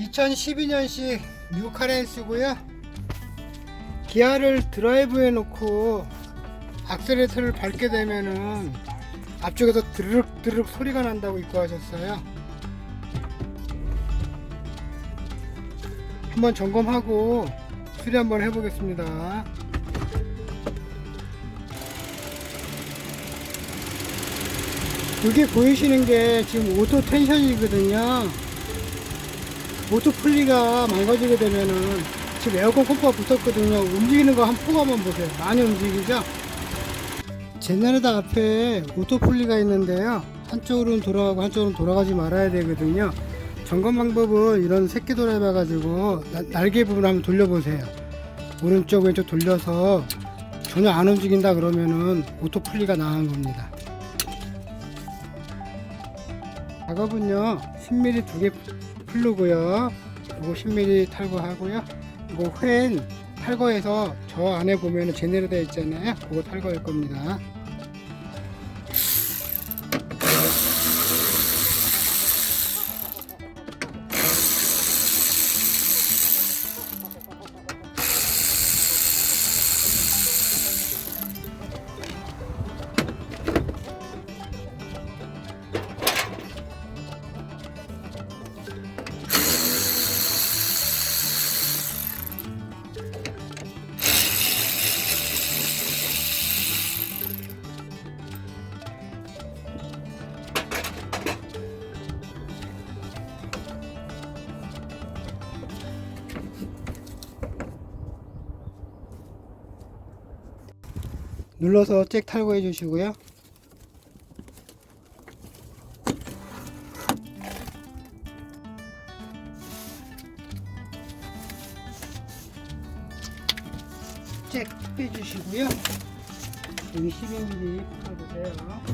2012년식 뉴카렌스고요. 기아를 드라이브에 놓고 악셀레터를 밟게 되면은 앞쪽에서 드르륵 드르륵 소리가 난다고 입고 하셨어요. 한번 점검하고 수리 한번 해보겠습니다. 여기 보이시는 게 지금 오토 텐션이거든요. 오토 풀리가 망가지게 되면은 지금 에어컨 컴프가 붙었거든요. 움직이는 거한 포가 한번 보세요. 많이 움직이죠? 제네레다 앞에 오토 풀리가 있는데요. 한쪽으로는 돌아가고 한쪽으로는 돌아가지 말아야 되거든요. 점검 방법은 이런 새끼 도라이바 가지고 나- 날개 부분 한번 돌려보세요. 오른쪽 왼쪽 돌려서 전혀 안 움직인다 그러면은 오토 풀리가 나간 겁니다. 작업은요 10mm 두 개 풀르고요. 이거 10mm 탈거하고요. 이거 펜 탈거해서 저 안에 보면은 제네레다 있잖아요. 그거 탈거할 겁니다 눌러서 잭 탈거해 주시고요. 잭 빼주시고요. 여기 12mm 풀어주세요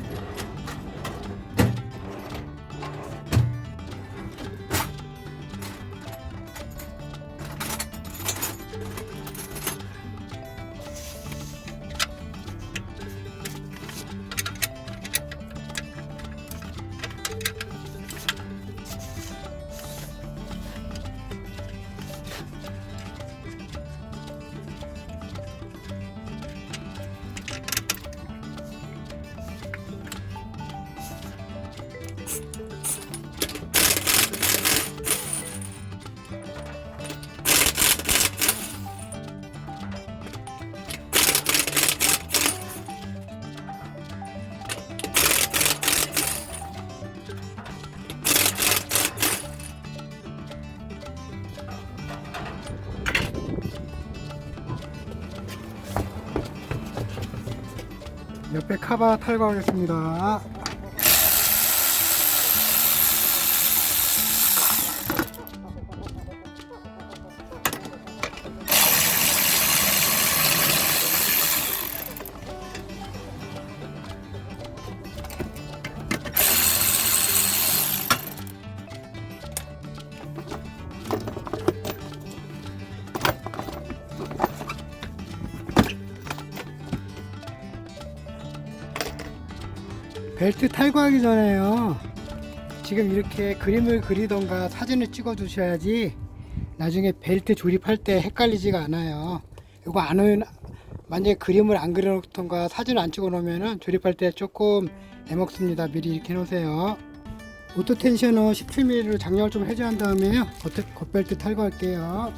옆에 카바 탈거하겠습니다. 벨트 탈거하기 전에요. 지금 이렇게 그림을 그리던가 사진을 찍어 두셔야지 나중에 벨트 조립할 때 헷갈리지가 않아요. 이거 안 만약에 그림을 안 그려 놓던가 사진을 안 찍어 놓으면 조립할 때 조금 애먹습니다. 미리 이렇게 해 놓으세요. 오토 텐션은 17mm로 장력을 좀 해제한 다음에요. 겉- 겉벨트 탈거할게요.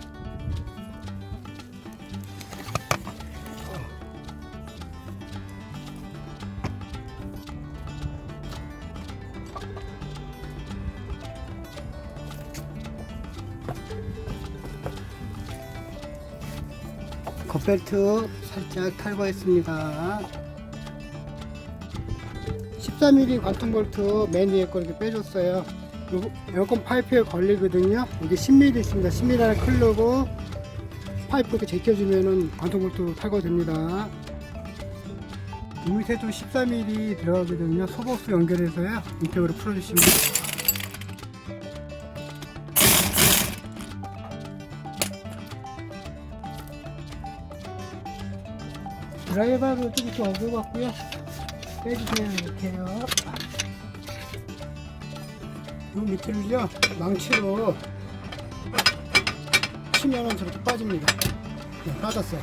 벨트 살짝 탈거했습니다. 13mm 관통 볼트 맨 위에 거 이렇게 빼줬어요. 에어컨 파이프에 걸리거든요. 이게 10mm 있습니다. 10mm 하나 클르고 파이프 이렇게 제껴주면은 관통 볼트 탈거됩니다. 이 밑에도 14mm 들어가거든요. 소복수 연결해서요. 이쪽으로 풀어주시면 드라이버도 좀더 얹어갖고요. 빼주세요, 이렇게요. 요 밑에를요, 망치로 치면은 저렇게 빠집니다. 네, 빠졌어요.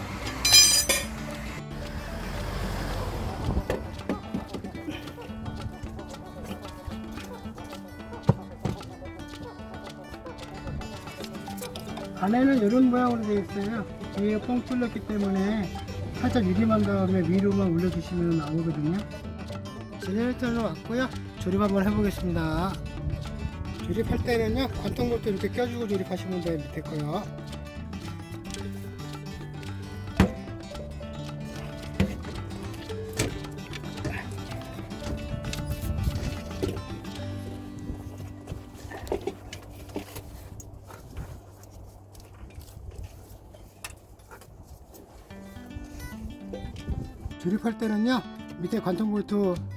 안에는 이런 모양으로 되어 있어요. 뒤에 뻥 뚫렸기 때문에 살짝 유림한 다음에 위로만 올려주시면 나오거든요. 제네레이터는 왔고요. 조립 한번 해보겠습니다. 조립할 때는요, 관통볼트 이렇게 껴주고 조립하시면 돼요, 밑에 거요. 조립할 때는요 밑에 관통 볼트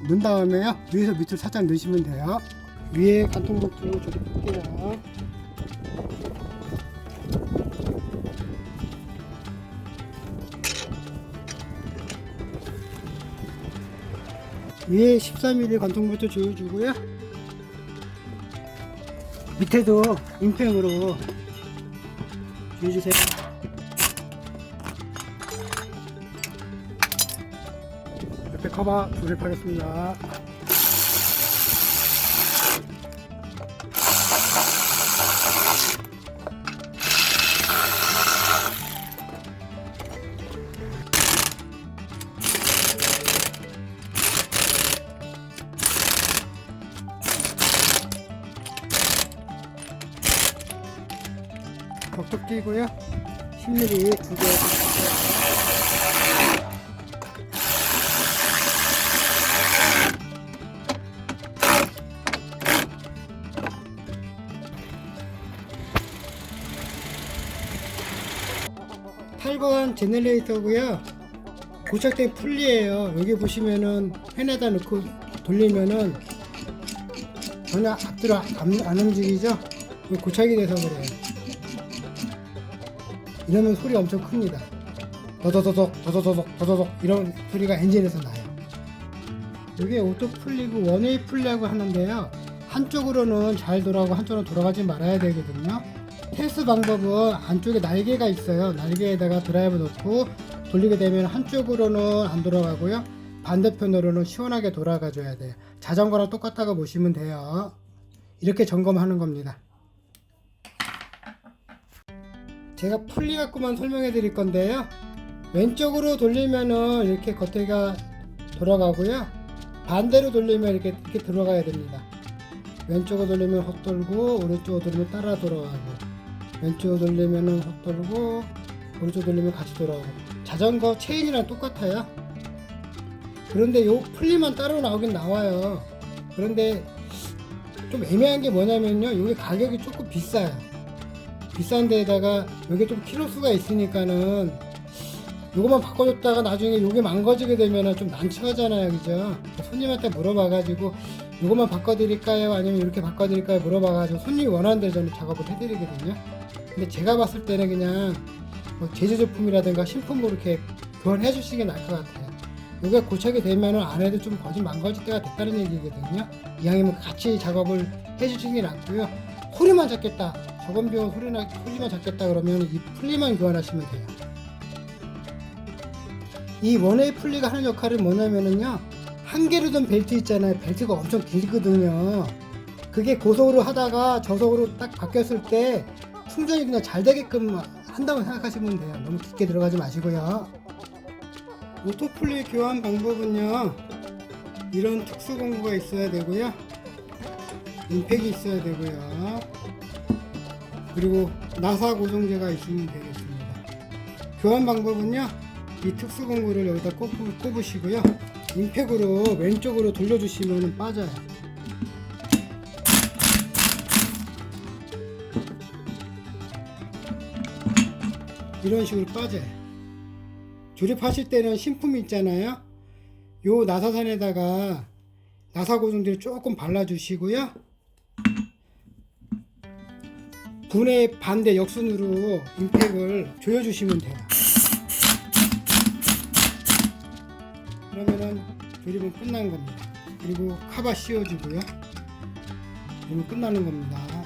넣은 다음에요 위에서 밑으로 살짝 넣으시면 돼요. 위에 관통 볼트 조립할게요. 위에 13mm 관통 볼트 조여주고요. 밑에도 임팩으로 조여주세요 옆에 커버 조립하겠습니다. 벽도 끼고요. 10mm 두 개. 팔번 제너레이터고요. 고착된 풀리예요. 여기 보시면은 펜에다 넣고 돌리면은 전혀 앞뒤로 안, 안 움직이죠? 고착이 돼서 그래요. 이러면 소리 엄청 큽니다. 더더더덕 더더더덕 더더덕 이런 소리가 엔진에서 나요. 이게 오토 풀리고 원웨이 풀리하고 하는데요. 한쪽으로는 잘 돌아가고 한쪽으로 돌아가지 말아야 되거든요. 테스트 방법은 안쪽에 날개가 있어요. 날개에다가 드라이브 넣고 돌리게 되면 한쪽으로는 안 돌아가고요. 반대편으로는 시원하게 돌아가 줘야 돼요. 자전거랑 똑같다고 보시면 돼요. 이렇게 점검하는 겁니다. 제가 풀리 갖고만 설명해 드릴 건데요. 왼쪽으로 돌리면은 이렇게 겉에가 돌아가고요. 반대로 돌리면 이렇게, 이렇게 들어가야 됩니다. 왼쪽으로 돌리면 헛돌고 오른쪽으로 돌리면 따라 돌아가고 왼쪽으로 돌리면 헛돌고 오른쪽으로 돌리면 같이 돌아오고. 자전거 체인이랑 똑같아요. 그런데 요 풀리만 따로 나오긴 나와요. 그런데 좀 애매한 게 뭐냐면요 이게 가격이 조금 비싸요. 비싼 데다가 이게 좀 키로수가 있으니까는 요거만 바꿔줬다가 나중에 요게 망가지게 되면은 좀 난처하잖아요 그죠? 손님한테 물어봐가지고 요거만 바꿔드릴까요? 아니면 이렇게 바꿔드릴까요? 물어봐가지고 손님이 원하는 대로 저는 작업을 해드리거든요. 근데 제가 봤을 때는 그냥 뭐 제조 제품이라든가 신품으로 이렇게 교환해 주시는 게 나을 것 같아요. 요게 고착이 되면은 안에도 좀 거짓 망가질 때가 됐다는 얘기거든요. 이왕이면 같이 작업을 해 주시는 게 낫고요. 소리만 잡겠다. 저건 비용 소리나, 소리만 잡겠다 그러면 이 풀리만 교환하시면 돼요. 이 원웨이 풀리가 하는 역할은 뭐냐면은요 한 개로 된 벨트 있잖아요. 벨트가 엄청 길거든요. 그게 고속으로 하다가 저속으로 딱 바뀌었을 때 충전이 그냥 잘 되게끔 한다고 생각하시면 돼요. 너무 깊게 들어가지 마시고요. 오토플리 교환 방법은요. 이런 특수 공구가 있어야 되고요. 임팩이 있어야 되고요. 그리고 나사 고정제가 있으면 되겠습니다. 교환 방법은요. 이 특수 공구를 여기다 꼽, 꼽으시고요 임팩으로 왼쪽으로 돌려주시면 빠져요. 이런 식으로 빠져요. 조립하실 때는 신품이 있잖아요. 요 나사선에다가 나사 고정제를 조금 발라주시고요. 분의 반대 역순으로 임팩을 조여주시면 돼요 그러면은 조립은 끝난 겁니다. 그리고 카바 씌워주고요. 그러면 끝나는 겁니다.